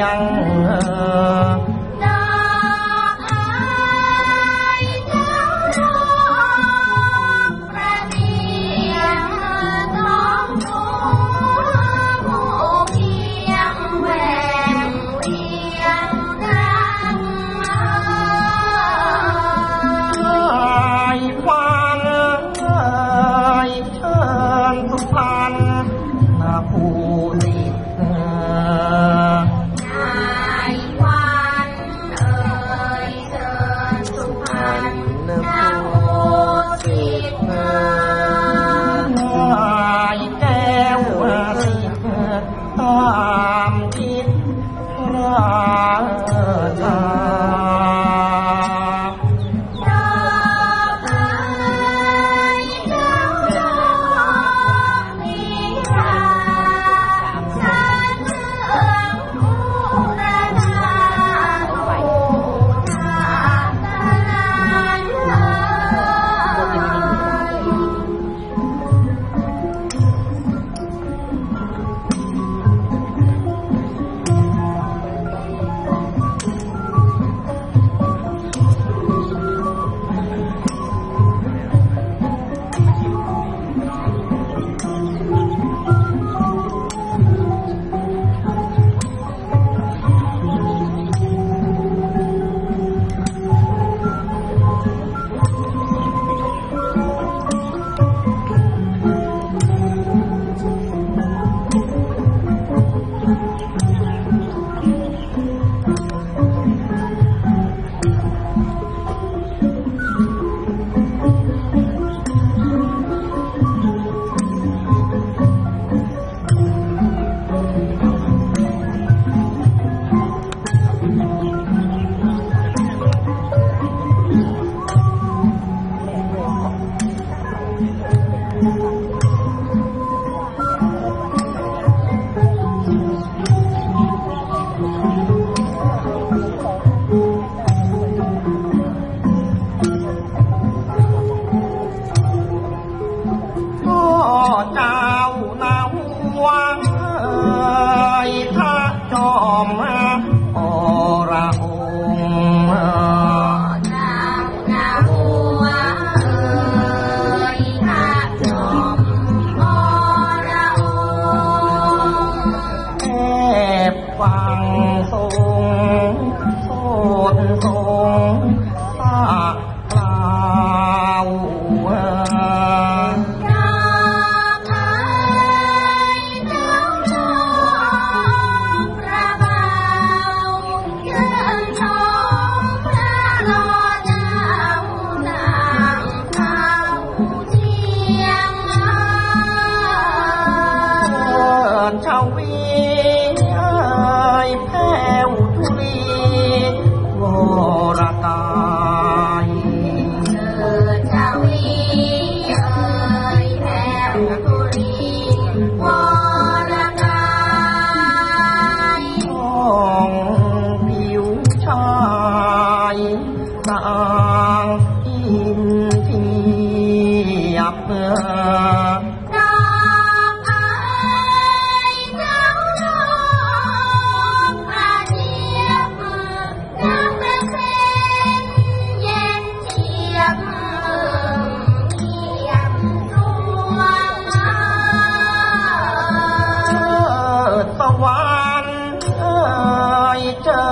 ลี้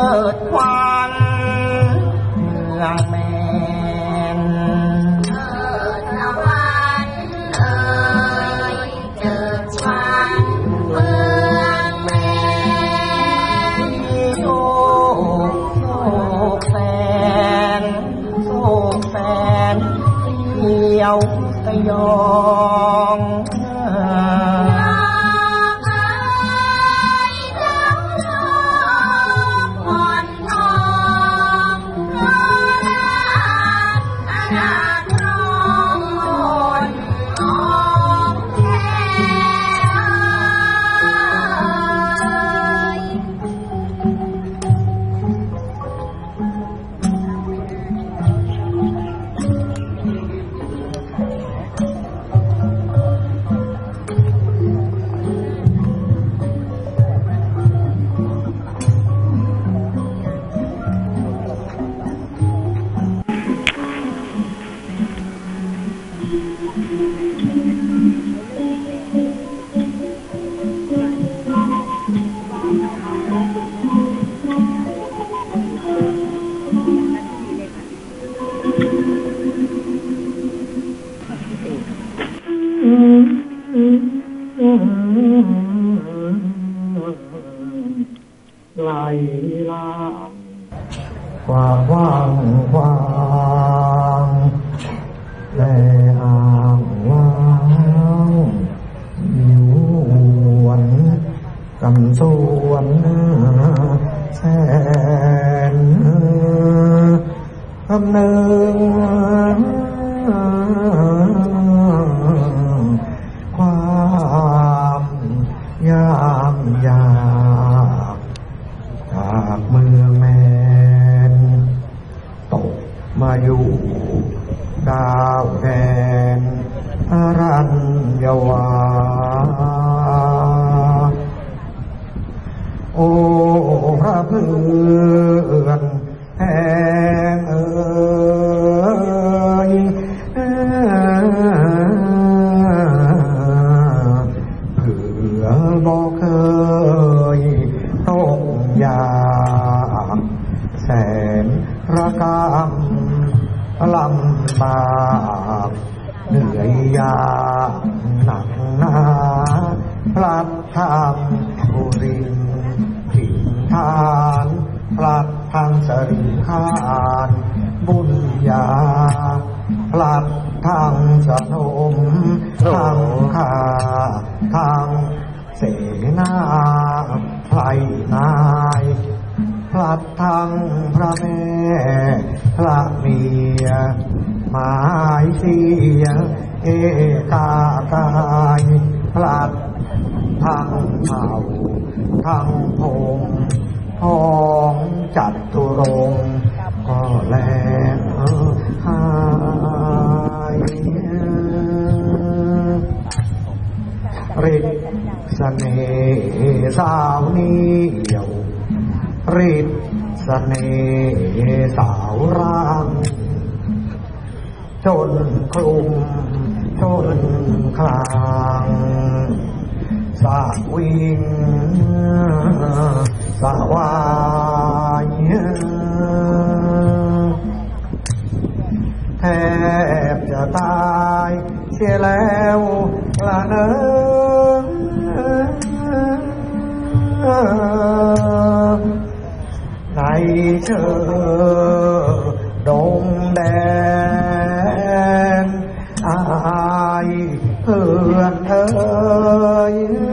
thớt khoan, làng men. Hãy subscribe cho kênh Ghiền Mì Gõ Để không bỏ lỡ những video hấp dẫn ำสวนแสนคำหนึ่งความยามยากจากเมืองแมนตกมาอยู่ดา พลัดทางบุริถิ่นทานพลัดทางสริขานบุญญาพลัดทางสนมทางคาทางเสนาไพรนายพลัดทางพระแม่พระเมียหมายเสียเอกากายพลัด ทางเผ่าทางพงทองจัดตุรงก็แลหายฤทธิ์เสน่ห์สาวนี้เดียวรีบเสน่ห์สาวร่างจนคลุมจนคลาง bạc quyền xã hoài thép trở tay chia leo là nước này chờ đồn đèn ai thương ơi